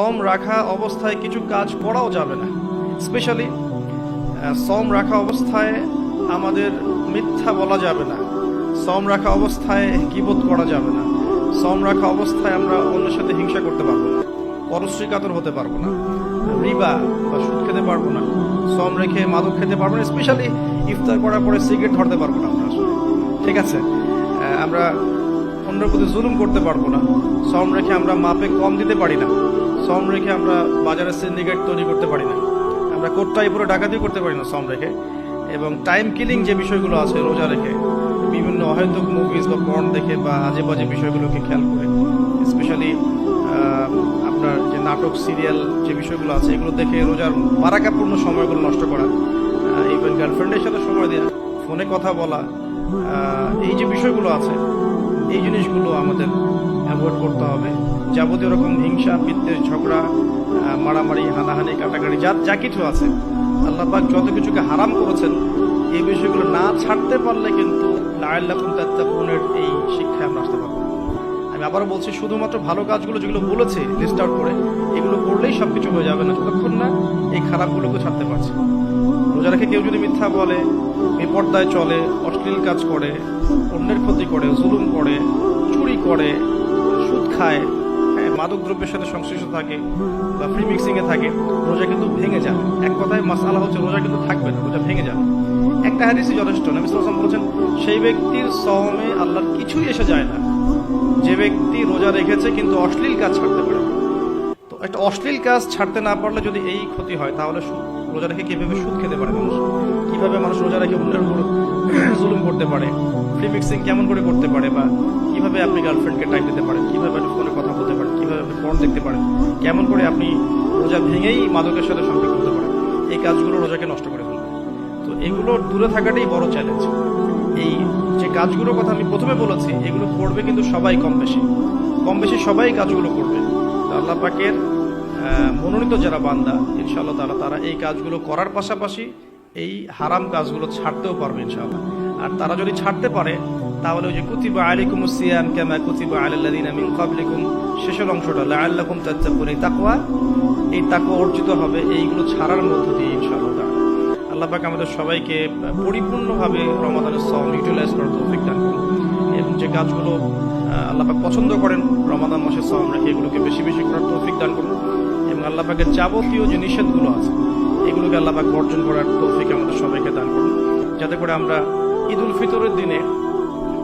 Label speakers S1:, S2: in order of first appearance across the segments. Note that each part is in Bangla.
S1: সম রাখা অবস্থায় কিছু কাজ করাও যাবে না। স্পেশালি সম রাখা অবস্থায় আমাদের মিথ্যা বলা যাবে না। সম রাখা অবস্থায় কিবোধ করা যাবে না। সম রাখা অবস্থায় আমরা অন্যের সাথে হিংসা করতে পারব না। পরশ্রী কাতর হতে পারব না। রিবা বা সুদ খেতে পারব না। সম রেখে মাদক খেতে পারব না। স্পেশালি ইফতার করার পরে সিগারেট ধরতে পারব না আমরা। ঠিক আছে? আমরা অন্যের প্রতি জুলুম করতে পারব না। সম রেখে আমরা মাপে কম দিতে পারি না। সম রেখে আমরা বাজারে সিন্ডিকেট তৈরি করতে পারি না। আমরা কোটটাই পুরো ডাকাতি করতে পারি না সম রেখে। এবং টাইম কিলিং যে বিষয়গুলো আছে রোজা রেখে, বিভিন্ন অহেতুক মুভিজ বা পর্ন দেখে বা আজে বাজে বিষয়গুলোকে খেয়াল করে। স্পেশালি আপনার যে নাটক সিরিয়াল যে বিষয়গুলো আছে, এগুলো দেখে রোজার বারাকাপূর্ণ সময়গুলো নষ্ট করা। ইভেন গার্লফ্রেন্ডের সাথে সময় দেওয়া ফোনে কথা বলা এই যে বিষয়গুলো আছে, এই জিনিসগুলো আমাদের অ্যাভয়েড করতে হবে। যাবতীয় রকম হিংসা বিদ্বেষ ঝগড়া মারামারি, হানাহানি, কাটাকাটি, যা যা কিছু আছে, আল্লাহ পাক যত কিছুকে হারাম করেছেন, এই বিষয়গুলো না ছাড়তে পারলে কিন্তু তাত্তাকুনের এই শিক্ষায় আমরা আসতে পারব। আমি আবারও বলছি, শুধুমাত্র ভালো কাজগুলো যেগুলো বলেছে লিস্ট আউট করে, এগুলো করলেই সব কিছু হয়ে যাবে না। যতক্ষণ না এই খারাপগুলোকে ছাড়তে পারছে রোজা রেখে কেউ যদি মিথ্যা বলে, বেপর্দায় চলে, অশ্লীল কাজ করে, অন্যের ক্ষতি করে, জুলুম করে, চুরি করে, সুদ খায় মাদক দ্রব্যের সাথে সংশ্লিষ্ট থাকে বা ফ্রি মিক্সিং এ থাকে, রোজা কিন্তু ভেঙে যাবে এক কথায় মাসালা হচ্ছে রোজা কিন্তু থাকবে না, রোজা ভেঙে যাবে। একটা হাদিসই যথেষ্ট, নবী ওয়াসাল্লাম বলেছেন, সেই ব্যক্তির সওমে আল্লাহর কিছুই এসে যায় না। যে ব্যক্তি রোজা রেখেছে কিন্তু অশ্লীল কাজ ছাড়তে পারে। তো একটা অশ্লীল কাজ ছাড়তে না পারলে যদি এই ক্ষতি হয়, তাহলে রোজা রেখে কীভাবে সুদ খেতে পারে মানুষ? কীভাবে মানুষ রোজা রেখে অন্যের উপর জুলুম করতে পারে? ফ্রি মিক্সিং কেমন করে করতে পারে বা কীভাবে আপনি গার্লফ্রেন্ডকে টাইম দিতে পারেন? কীভাবে ফোনে পর্ন দেখতে পারেন। কেমন করে আপনি রোজা ভেঙেই মাদকের সাথে সম্পর্ক হতে পারেন। এই কাজগুলো রোজাকে নষ্ট করে ফেলবে। তো এগুলো দূরে থাকাটাই বড় চ্যালেঞ্জ এই যে কাজগুলোর কথা আমি প্রথমে বলেছি, এগুলো করবে কিন্তু সবাই কম বেশি। কম বেশি সবাই কাজগুলো করবে। আল্লাহ পাকের মনোনীত যারা বান্দা, ইনশাআল্লাহ তাআলা তারা এই কাজগুলো করার পাশাপাশি এই হারাম কাজগুলো ছাড়তেও পারবে ইনশাআল্লাহ। আর তারা যদি ছাড়তে পারে তাহলে ওই যে কুতিবা আলাইকুম সিয়াম কামা কুতিবা আলাল্লাযিনা মিন ক্বাবলিকুম। শেষের অংশটা, লাআল্লাকুম তাত্তাকুন, এই তাকওয়া এই তাকওয়া অর্জিত হবে, এইগুলো ছাড়ার মধ্য দিয়ে ইনশাআল্লাহ। আল্লাহ পাক আমাদের সবাইকে পরিপূর্ণভাবে রমাদানের সম ইউটিলাইজ করার তৌফিক দান করুন। এবং যে কাজগুলো আল্লাহ পাক পছন্দ করেন, রমাদান মাসের সম রেখে এগুলোকে বেশি বেশি করার তৌফিক দান করুন। এবং আল্লাহ পাকের যাবতীয় যে নিষেধগুলো আছে, এগুলোকে আল্লাহ পাক বর্জন করার তৌফিক আমাদের সবাইকে দান করুন। যাতে করে আমরা ঈদ উল ফিতরের দিনে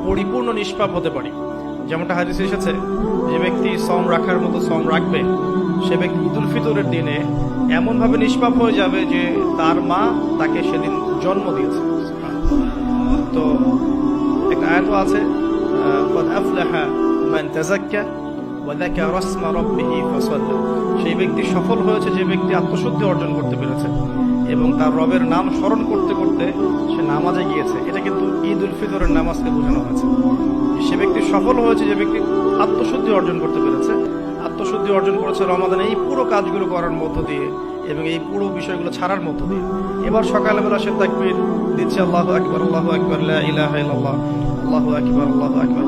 S1: পরিপূর্ণ নিষ্পাপ হতে পারি। যেমনটা হাদিসে এসেছে, যে ব্যক্তি সম রাখার মতো সম রাখবে, সে ব্যক্তি ঈদুল ফিতরের দিনে এমনভাবে নিষ্পাপ হয়ে যাবে যে তার মা তাকে সেদিন জন্ম দিয়েছে। তো একটা আয়ত আছে সেই ব্যক্তি সফল হয়েছে যে ব্যক্তি আত্মশুদ্ধি অর্জন করতে পেরেছে এবং তার রবের নাম স্মরণ করতে করতে সে নামাজে গিয়েছে। এটা কিন্তু ফিতরের নামাজকে বোঝানো হয়েছে। সে ব্যক্তি সফল হয়েছে, যে ব্যক্তি আত্মশুদ্ধি অর্জন করতে পেরেছে। আত্মশুদ্ধি অর্জন করেছে রমাদানে এই পুরো কাজগুলো করার মধ্য দিয়ে এবং এই পুরো বিষয়গুলো ছাড়ার মধ্য দিয়ে। এবার সকালবেলা সে তাকবীর দিচ্ছে, আল্লাহু আকবার আল্লাহু আকবার আল্লাহু আকবার আল্লাহু আকবার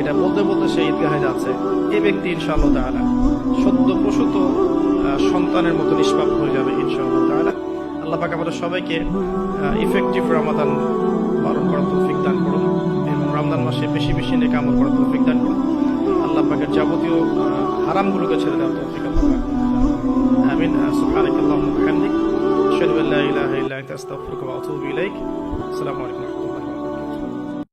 S1: এটা বলতে বলতে সে ঈদগাহে যাচ্ছে। এই ব্যক্তি ইনশাআল্লাহ তাআলা সদ্য প্রসূত সন্তানের মতো নিষ্পাপ হয়ে যাবে ইনশাআল্লাহ তাআলা। আল্লাহ পাক আমাদের সবাইকে ইফেক্টিভ রমাদান পালন করার তৌফিক দান করুন। এবং রমজান মাসে বেশি বেশি নেকা আমল করার তৌফিক দান করুন। আল্লাহ পাকের যাবতীয় হারামগুলোকে ছেড়ে দেওয়ার তৌফিক আল্লাহ আমিন। সুবহানাক আল্লাহুম্মা ওয়া বিহামদিক। আশহাদু ইলাহা ইল্লা আনতা ওয়া আতুবু ইলাইক। আসসালামু আলাইকুম।